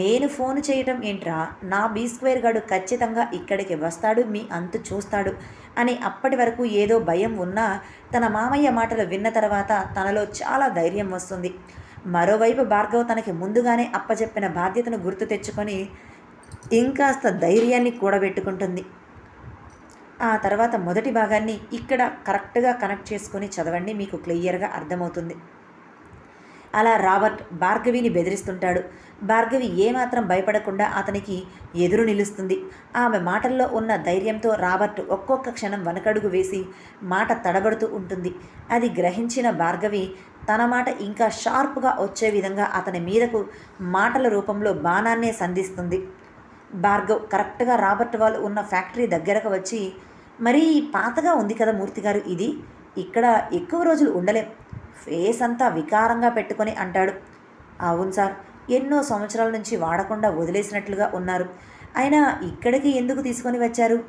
నేను ఫోన్ చేయటం ఏంట్రా? నా బీ స్క్వేర్ గాడు ఖచ్చితంగా ఇక్కడికి వస్తాడు మీ అంతు చూస్తాడు అని అప్పటి వరకు ఏదో భయం ఉన్నా తన మామయ్య మాటలు విన్న తర్వాత తనలో చాలా ధైర్యం వస్తుంది. మరోవైపు భార్గవ్ తనకి ముందుగానే అప్పచెప్పిన బాధ్యతను గుర్తు తెచ్చుకొని ఇంకాస్త ధైర్యాన్ని కూడబెట్టుకుంటుంది. ఆ తర్వాత మొదటి భాగాన్ని ఇక్కడ కరెక్ట్గా కనెక్ట్ చేసుకొని చదవండి మీకు క్లియర్గా అర్థమవుతుంది. అలా రాబర్ట్ భార్గవిని బెదిరిస్తుంటాడు. భార్గవి ఏమాత్రం భయపడకుండా అతనికి ఎదురు నిలుస్తుంది. ఆమె మాటల్లో ఉన్న ధైర్యంతో రాబర్ట్ ఒక్కొక్క క్షణం వనకడుగు వేసి మాట తడబడుతూ ఉంటుంది. అది గ్రహించిన భార్గవి తన మాట ఇంకా షార్ప్గా వచ్చే విధంగా అతని మీదకు మాటల రూపంలో బాణాన్నే సంధిస్తుంది. భార్గవ్ కరెక్ట్గా రాబర్ట్ వాళ్ళు ఉన్న ఫ్యాక్టరీ దగ్గరకు వచ్చి మరీ పాతగా ఉంది కదా మూర్తి గారు ఇది? ఇక్కడ ఎక్కువ రోజులు ఉండలేం. ఫేస్ అంతా వికారంగా పెట్టుకొని అంటాడు. అవును సార్ ఎన్నో సంవత్సరాల నుంచి వాడకుండా వదిలేసినట్లుగా ఉన్నారు. అయినా ఇక్కడికి ఎందుకు తీసుకొని వచ్చారు?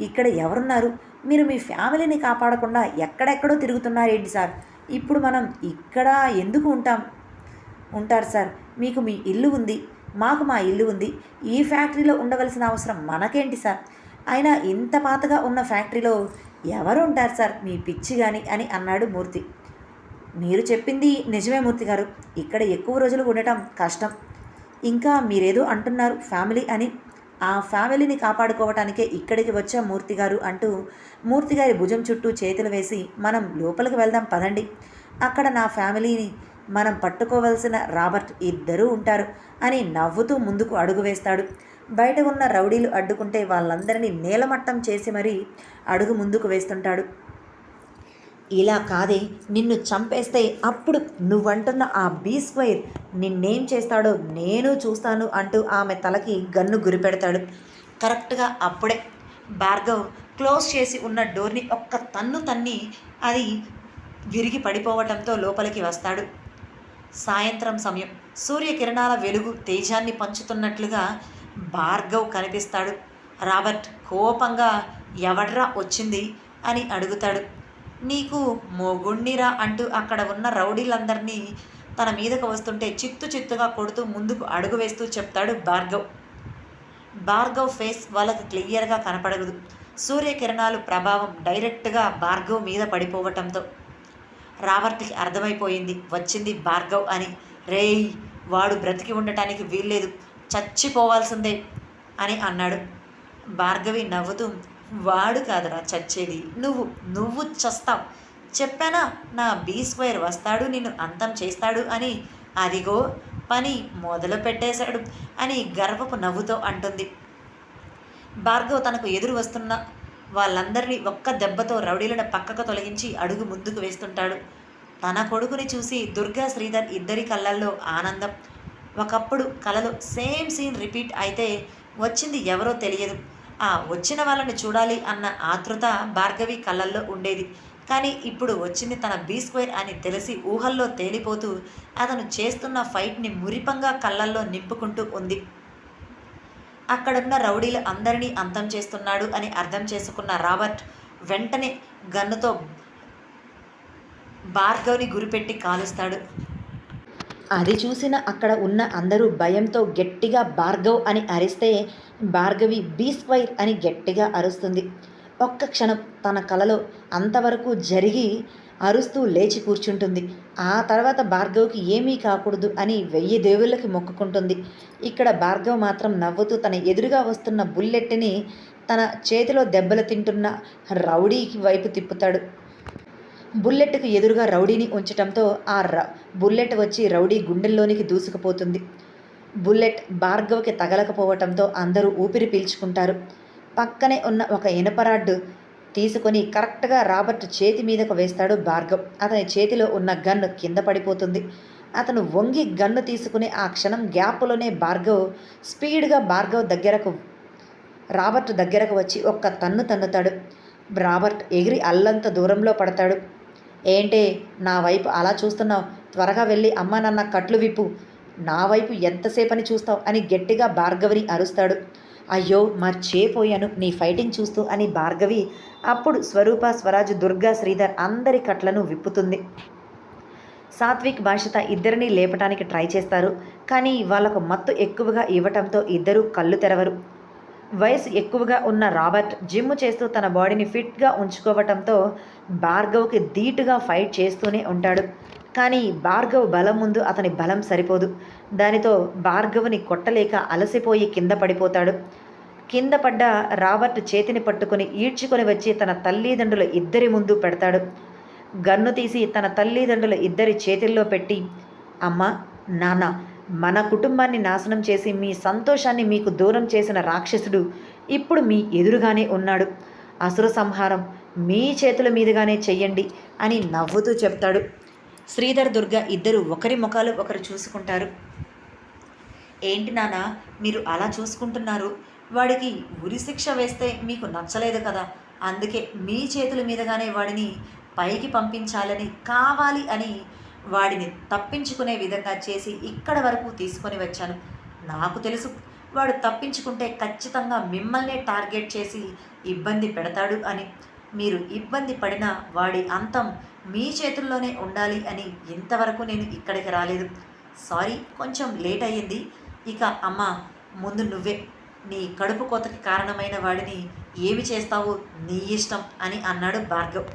ఇక్కడ ఎవరున్నారు? మీరు మీ ఫ్యామిలీని కాపాడకుండా ఎక్కడెక్కడో తిరుగుతున్నారేంటి సార్? ఇప్పుడు మనం ఇక్కడ ఎందుకు ఉంటాం? ఉంటారు సార్ మీకు మీ ఇల్లు ఉంది మాకు మా ఇల్లు ఉంది ఈ ఫ్యాక్టరీలో ఉండవలసిన అవసరం మనకేంటి సార్? అయినా ఇంత పాతగా ఉన్న ఫ్యాక్టరీలో ఎవరు ఉంటారు సార్? మీ పిచ్చి కానీ అని అన్నాడు మూర్తి. మీరు చెప్పింది నిజమే మూర్తి గారు. ఇక్కడ ఎక్కువ రోజులు ఉండటం కష్టం. ఇంకా మీరేదో అంటున్నారు ఫ్యామిలీ అని. ఆ ఫ్యామిలీని కాపాడుకోవటానికే ఇక్కడికి వచ్చా మూర్తి గారు అంటూ మూర్తి గారి భుజం చుట్టూ చేతులు వేసి మనం లోపలికి వెళ్దాం పదండి. అక్కడ నా ఫ్యామిలీని మనం పట్టుకోవలసిన రాబర్ట్ ఇద్దరూ ఉంటారు అని నవ్వుతూ ముందుకు అడుగు వేస్తాడు. బయట ఉన్న రౌడీలు అడ్డుకుంటే వాళ్ళందరినీ నేలమట్టం చేసి మరీ అడుగు ముందుకు వేస్తుంటాడు. ఇలా కాదే నిన్ను చంపేస్తే అప్పుడు నువ్వంటున్న ఆ బీ స్క్వైర్ నిన్నేం చేస్తాడో నేను చూస్తాను అంటూ ఆమె తలకి గన్ను గురిపెడతాడు. కరెక్ట్గా అప్పుడే భార్గవ్ క్లోజ్ చేసి ఉన్న డోర్ని ఒక్క తన్ను తన్ని అది విరిగి పడిపోవటంతో లోపలికి వస్తాడు. సాయంత్రం సమయం. సూర్యకిరణాల వెలుగు తేజాన్ని పంచుతున్నట్లుగా భార్గవ్ కనిపిస్తాడు. రాబర్ట్ కోపంగా ఎవడ్రా వచ్చింది? అని అడుగుతాడు. నీకు మొగుణ్ణిరా అంటూ అక్కడ ఉన్న రౌడీలందరినీ తన మీదకు వస్తుంటే చిత్తు చిత్తుగా కొడుతూ ముందుకు అడుగు వేస్తూ చెప్తాడు భార్గవ్. భార్గవ్ ఫేస్ వాళ్ళకి క్లియర్గా కనపడదు సూర్యకిరణాలు ప్రభావం డైరెక్ట్గా భార్గవ్ మీద పడిపోవటంతో. రాబర్ట్కి అర్థమైపోయింది. వచ్చింది భార్గవ్ అని. రేయ్ వాడు బ్రతికి ఉండటానికి వీల్లేదు. చచ్చిపోవాల్సిందే అని అన్నాడు. భార్గవి నవ్వుతూ వాడు కాదురా చచ్చేది. నువ్వు నువ్వు చస్తావు. చెప్పానా? నా బీ స్క్వేర్ వస్తాడు నిన్ను అంతం చేస్తాడు అని. అదిగో పని మొదలు పెట్టేశాడు అని గర్వపు నవ్వుతో అంటుంది. భార్గవ్ తనకు ఎదురు వస్తున్న వాళ్ళందరినీ ఒక్క దెబ్బతో రౌడీలను పక్కకు తొలగించి అడుగు ముందుకు వేస్తుంటాడు. తన కొడుకుని చూసి దుర్గా శ్రీధర్ ఇద్దరి కళ్ళల్లో ఆనందం. ఒకప్పుడు కలలో సేమ్ సీన్ రిపీట్ అయితే వచ్చింది ఎవరో తెలియదు. ఆ వచ్చిన వాళ్ళని చూడాలి అన్న ఆతృత భార్గవి కళ్ళల్లో ఉండేది. కానీ ఇప్పుడు వచ్చింది తన బీ స్క్వేర్ అని తెలిసి ఊహల్లో తేలిపోతూ అతను చేస్తున్న ఫైట్ని మురిపంగా కళ్ళల్లో నింపుకుంటూ ఉంది. అక్కడున్న రౌడీలు అందరినీ అంతం చేస్తున్నాడు అని అర్థం చేసుకున్న రాబర్ట్ వెంటనే గన్నుతో భార్గవ్ని గురిపెట్టి కాలుస్తాడు. అది చూసిన అక్కడ ఉన్న అందరూ భయంతో గట్టిగా భార్గవ్ అని అరిస్తే భార్గవి బీ స్క్వైర్ అని గట్టిగా అరుస్తుంది. ఒక్క క్షణం తన కలలో అంతవరకు జరిగి అరుస్తూ లేచి కూర్చుంటుంది. ఆ తర్వాత భార్గవ్కి ఏమీ కాకూడదు అని వెయ్యి దేవుళ్ళకి మొక్కుకుంటుంది. ఇక్కడ భార్గవ్ మాత్రం నవ్వుతూ తన ఎదురుగా వస్తున్న బుల్లెట్ని తన చేతిలో దెబ్బలు తింటున్న రౌడీకి వైపు తిప్పుతాడు. బుల్లెట్కు ఎదురుగా రౌడీని ఉంచటంతో ఆ ర బుల్లెట్ వచ్చి రౌడీ గుండెల్లోనికి దూసుకుపోతుంది. బుల్లెట్ భార్గవ్కి తగలకపోవటంతో అందరూ ఊపిరి పీల్చుకుంటారు. పక్కనే ఉన్న ఒక ఇనపరాడ్డు తీసుకొని కరెక్ట్గా రాబర్ట్ చేతి మీదకు వేస్తాడు భార్గవ్. అతని చేతిలో ఉన్న గన్ను కింద పడిపోతుంది. అతను వంగి గన్ను తీసుకుని ఆ క్షణం గ్యాప్లోనే భార్గవ్ స్పీడ్గా భార్గవ్ దగ్గరకు రాబర్ట్ దగ్గరకు వచ్చి ఒక్క తన్ను తన్నుతాడు. రాబర్ట్ ఎగిరి అల్లంత దూరంలో పడతాడు. ఏంటే? నా వైపు అలా చూస్తున్నావు? త్వరగా వెళ్ళి అమ్మ నాన్న కట్లు విప్పు. నా వైపు ఎంతసేపని చూస్తావు? అని గట్టిగా భార్గవిని అరుస్తాడు. అయ్యో మర్చేపోయాను. నీ ఫైటింగ్ చూస్తూ అని భార్గవి అప్పుడు స్వరూప స్వరాజు దుర్గా శ్రీధర్ అందరి కట్లను విప్పుతుంది. సాత్విక్ భాషత ఇద్దరిని లేపటానికి ట్రై చేస్తారు. కానీ వాళ్ళకు మత్తు ఎక్కువగా ఇవ్వటంతో ఇద్దరూ కళ్ళు తెరవరు. వయసు ఎక్కువగా ఉన్న రాబర్ట్ జిమ్ చేస్తూ తన బాడీని ఫిట్గా ఉంచుకోవటంతో భార్గవ్కి ధీటుగా ఫైట్ చేస్తూనే ఉంటాడు. కానీ భార్గవ్ బలం ముందు అతని బలం సరిపోదు. దానితో భార్గవ్ని కొట్టలేక అలసిపోయి కింద పడిపోతాడు. కింద పడ్డ రాబర్ట్ చేతిని పట్టుకొని ఈడ్చుకొని వచ్చి తన తల్లిదండ్రుల ఇద్దరి ముందు పెడతాడు. గన్ను తీసి తన తల్లిదండ్రుల ఇద్దరి చేతుల్లో పెట్టి అమ్మ నాన్న మన కుటుంబాన్ని నాశనం చేసి మీ సంతోషాన్ని మీకు దూరం చేసిన రాక్షసుడు ఇప్పుడు మీ ఎదురుగానే ఉన్నాడు. అసుర సంహారం మీ చేతుల మీదుగానే చెయ్యండి అని నవ్వుతూ చెప్తాడు. శ్రీధర్ దుర్గ ఇద్దరు ఒకరి ముఖాలు ఒకరు చూసుకుంటారు. ఏంటి నాన్న మీరు అలా చూసుకుంటున్నారు? వాడికి ఉరి శిక్ష వేస్తే మీకు నచ్చలేదు కదా. అందుకే మీ చేతుల మీదుగానే వాడిని పైకి పంపించాలని కావాలి అని వాడిని తప్పించుకునే విధంగా చేసి ఇక్కడ వరకు తీసుకొని వచ్చాను. నాకు తెలుసు వాడు తప్పించుకుంటే ఖచ్చితంగా మిమ్మల్నే టార్గెట్ చేసి ఇబ్బంది పెడతాడు అని. మీరు ఇబ్బంది పడినా వాడి అంతం మీ చేతుల్లోనే ఉండాలి అని ఇంతవరకు నేను ఇక్కడికి రాలేదు. సారీ కొంచెం లేట్ అయ్యింది. ఇక అమ్మ ముందు నువ్వే. నీ కడుపు కోతకి కారణమైన వాడిని ఏమి చేస్తావు నీ ఇష్టం అని అన్నాడు భార్గవ్.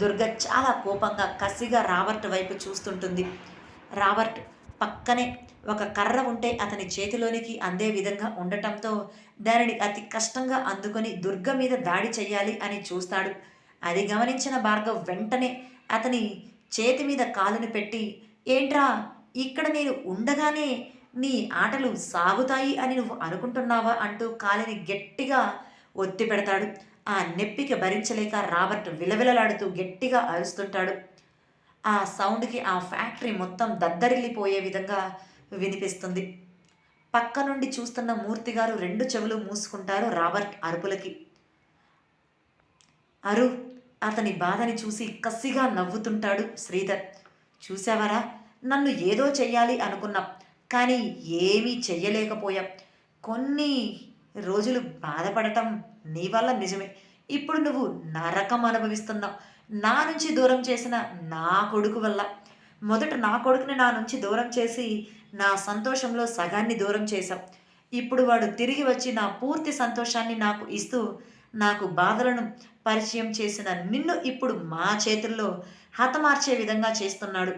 దుర్గ చాలా కోపంగా కసిగా రాబర్ట్ వైపు చూస్తుంటుంది. రాబర్ట్ పక్కనే ఒక కర్ర ఉంటే అతని చేతిలోనికి అందే విధంగా ఉండటంతో దానిని అతి కష్టంగా అందుకొని దుర్గ మీద దాడి చేయాలి అని చూస్తాడు. అది గమనించిన భార్గవ్ వెంటనే అతని చేతి మీద కాలుని పెట్టి ఏంట్రా ఇక్కడ నేను ఉండగానే నీ ఆటలు సాగుతాయి అని నువ్వు అనుకుంటున్నావా? అంటూ కాలిని గట్టిగా ఒత్తి పెడతాడు ఆ నెప్పికి భరించలేక రాబర్ట్ విలవిలలాడుతూ గట్టిగా అరుస్తుంటాడు. ఆ సౌండ్కి ఆ ఫ్యాక్టరీ మొత్తం దద్దరిల్లిపోయే విధంగా వినిపిస్తుంది. పక్క నుండి చూస్తున్న మూర్తి గారు రెండు చెవులు మూసుకుంటారు రాబర్ట్ అరుపులకి. అరు అతని బాధని చూసి కసిగా నవ్వుతుంటాడు శ్రీధర్. చూసావరా నన్ను ఏదో చెయ్యాలి అనుకున్నాం కానీ ఏమీ చెయ్యలేకపోయాం. కొన్ని రోజులు బాధపడటం నీ వల్ల నిజమే. ఇప్పుడు నువ్వు నరకం అనుభవిస్తున్నావు. నా నుంచి దూరం చేసిన నా కొడుకు వల్ల. మొదట నా కొడుకుని నా నుంచి దూరం చేసి నా సంతోషంలో సగాన్ని దూరం చేశాం ఇప్పుడు వాడు తిరిగి వచ్చి నా పూర్తి సంతోషాన్ని నాకు ఇస్తూ నాకు బాధలను పరిచయం చేసిన నిన్ను ఇప్పుడు మా చేతుల్లో హతమార్చే విధంగా చేస్తున్నాడు.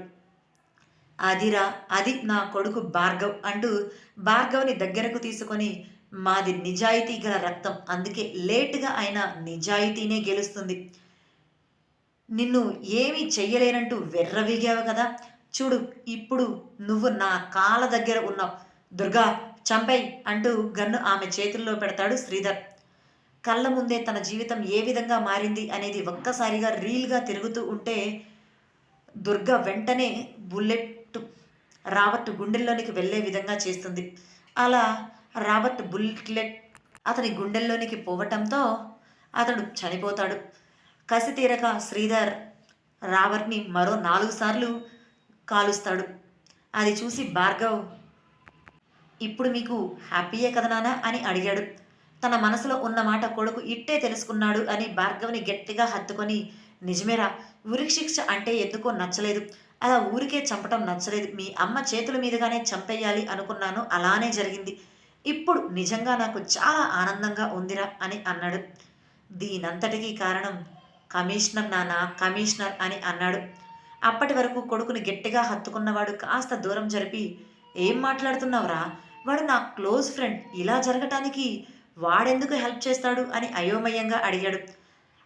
అదిరా అది నా కొడుకు భార్గవ్ అంటూ భార్గవ్ని దగ్గరకు తీసుకొని మాది నిజాయితీ గల రక్తం. అందుకే లేటుగా అయినా నిజాయితీనే గెలుస్తుంది. నిన్ను ఏమీ చెయ్యలేనంటూ వెర్రవీగావు కదా. చూడు ఇప్పుడు నువ్వు నా కాళ్ళ దగ్గర ఉన్నావు. దుర్గా చంపై అంటూ గన్ను ఆమె చేతుల్లో పెడతాడు శ్రీధర్. కళ్ళ ముందే తన జీవితం ఏ విధంగా మారింది అనేది ఒక్కసారిగా రీల్గా తిరుగుతూ ఉంటే దుర్గా వెంటనే బుల్లెట్ రావట్టు గుండెల్లోనికి వెళ్ళే విధంగా చేస్తుంది. అలా రాబర్ట్ బుల్లెట్ అతని గుండెల్లోనికి పోవటంతో అతడు చనిపోతాడు. కసి తీరక శ్రీధర్ రాబర్ట్ని మరో నాలుగు సార్లు కాలుస్తాడు. అది చూసి భార్గవ్ ఇప్పుడు మీకు హ్యాపీయే కదా నానా అని అడిగాడు. తన మనసులో ఉన్న మాట కొడుకు ఇట్టే తెలుసుకున్నాడు అని భార్గవ్ని గట్టిగా హత్తుకొని నిజమేరా ఉరికి శిక్ష అంటే ఎందుకో నచ్చలేదు. అలా ఊరికే చంపటం నచ్చలేదు. మీ అమ్మ చేతుల మీదుగానే చంపేయాలి అనుకున్నాను. అలానే జరిగింది. ఇప్పుడు నిజంగా నాకు చాలా ఆనందంగా ఉందిరా అని అన్నాడు. దీనంతటికీ కారణం కమిషనర్ నాన్న కమిషనర్ అని అన్నాడు. అప్పటి వరకు కొడుకుని గట్టిగా హత్తుకున్నవాడు కాస్త దూరం జరిపి ఏం మాట్లాడుతున్నావురా? వాడు నా క్లోజ్ ఫ్రెండ్. ఇలా జరగటానికి వాడెందుకు హెల్ప్ చేస్తాడు? అని అయోమయంగా అడిగాడు.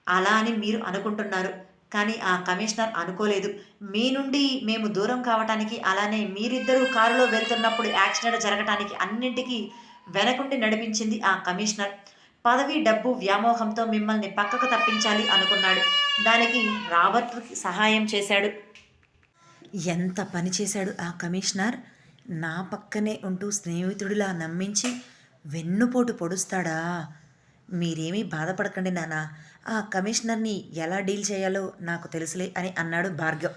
అలా అని మీరు అనుకుంటున్నారు. కానీ ఆ కమిషనర్ అనుకోలేదు. మీ నుండి మేము దూరం కావటానికి అలానే మీరిద్దరూ కారులో వెళ్తున్నప్పుడు యాక్సిడెంట్ జరగటానికి అన్నింటికీ వెనకుండి నడిపించింది ఆ కమిషనర్. పదవి డబ్బు వ్యామోహంతో మిమ్మల్ని పక్కకు తప్పించాలి అనుకున్నాడు. దానికి రాబర్ట్ సహాయం చేశాడు. ఎంత పని చేశాడు ఆ కమిషనర్? నా పక్కనే ఉంటూ స్నేహితుడిలా నమ్మించి వెన్నుపోటు పొడుస్తాడా? మీరేమీ బాధపడకండి నాన్న. ఆ కమిషనర్ని ఎలా డీల్ చేయాలో నాకు తెలుసులే అని అన్నాడు భార్గవ్.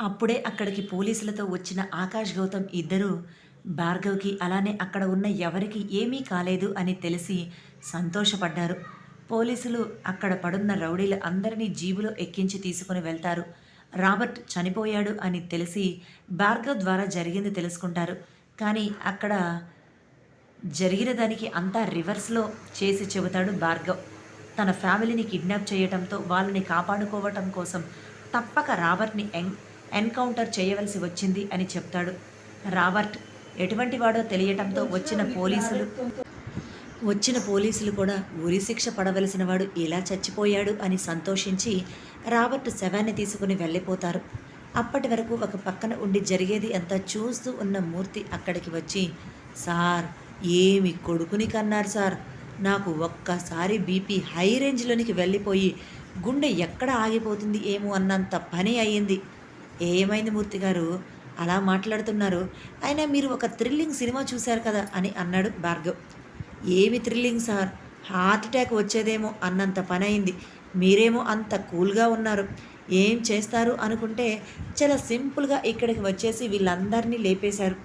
అప్పుడే అక్కడికి పోలీసులతో వచ్చిన ఆకాష్ గౌతమ్ ఇద్దరూ భార్గవ్కి అలానే అక్కడ ఉన్న ఎవరికి ఏమీ కాలేదు అని తెలిసి సంతోషపడ్డారు. పోలీసులు అక్కడ పడున్న రౌడీల అందరినీ జీబులో ఎక్కించి తీసుకుని వెళ్తారు. రాబర్ట్ చనిపోయాడు అని తెలిసి భార్గవ్ ద్వారా జరిగింది తెలుసుకుంటారు. కానీ అక్కడ జరిగిన దానికి అంతా రివర్స్లో చేసి చెబుతాడు భార్గవ్. తన ఫ్యామిలీని కిడ్నాప్ చేయటంతో వాళ్ళని కాపాడుకోవటం కోసం తప్పక రాబర్ట్ని ఎన్ ఎన్కౌంటర్ చేయవలసి వచ్చింది అని చెప్తాడు. రాబర్ట్ ఎటువంటి వాడో తెలియటంతో వచ్చిన పోలీసులు వచ్చిన పోలీసులు కూడా ఉరి శిక్ష పడవలసిన వాడు ఇలా చచ్చిపోయాడు అని సంతోషించి రాబర్ట్ శవాన్ని తీసుకుని వెళ్ళిపోతారు. అప్పటి వరకు ఒక పక్కన ఉండి జరిగేది అంతా చూస్తూ ఉన్న మూర్తి అక్కడికి వచ్చి సార్ ఏమి కొడుకుని కన్నారు సార్? నాకు ఒక్కసారి బీపీ హై రేంజ్లోనికి వెళ్ళిపోయి గుండె ఎక్కడ ఆగిపోతుంది ఏమో అన్నంత పని అయ్యింది. ఏమైంది మూర్తి గారు? అలా మాట్లాడుతున్నారు. అయినా మీరు ఒక థ్రిల్లింగ్ సినిమా చూశారు కదా అని అన్నాడు భార్గవ్. ఏమి థ్రిల్లింగ్ సార్? హార్ట్ అటాక్ వచ్చేదేమో అన్నంత పని అయింది మీరేమో అంత కూల్గా ఉన్నారు. ఏం చేస్తారు అనుకుంటే చాలా సింపుల్గా ఇక్కడికి వచ్చేసి వీళ్ళందరినీ లేపేశారు.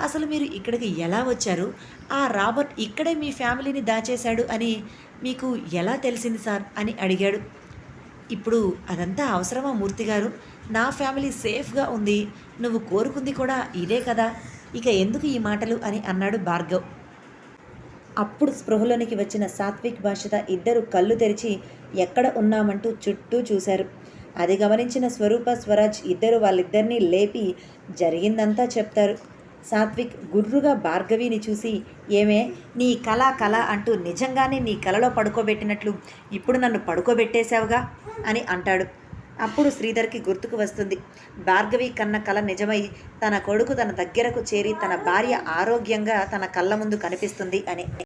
అసలు మీరు ఇక్కడికి ఎలా వచ్చారు? ఆ రాబర్ట్ ఇక్కడే మీ ఫ్యామిలీని దాచేశాడు అని మీకు ఎలా తెలిసింది సార్? అని అడిగాడు. ఇప్పుడు అదంతా అవసరమా మూర్తి గారు? నా ఫ్యామిలీ సేఫ్గా ఉంది. నువ్వు కోరుకుంది కూడా ఇదే కదా. ఇక ఎందుకు ఈ మాటలు? అని అన్నాడు భార్గవ్. అప్పుడు స్పృహలోనికి వచ్చిన సాత్విక్ భాషిత ఇద్దరు కళ్ళు తెరిచి ఎక్కడ ఉన్నామంటూ చుట్టూ చూశారు. అది గమనించిన స్వరూప స్వరాజ్ ఇద్దరు వాళ్ళిద్దరినీ లేపి జరిగిందంతా చెప్తారు. సాత్విక్ గుర్రుగా భార్గవిని చూసి ఏమే నీ కళ కళ అంటూ నిజంగానే నీ కలలో పడుకోబెట్టినట్లు ఇప్పుడు నన్ను పడుకోబెట్టేశావుగా? అని అంటాడు. అప్పుడు శ్రీధర్కి గుర్తుకు వస్తుంది. భార్గవి కన్న కళ నిజమై తన కొడుకు తన దగ్గరకు చేరి తన భార్య ఆరోగ్యంగా తన కళ్ళ ముందు కనిపిస్తుంది అని.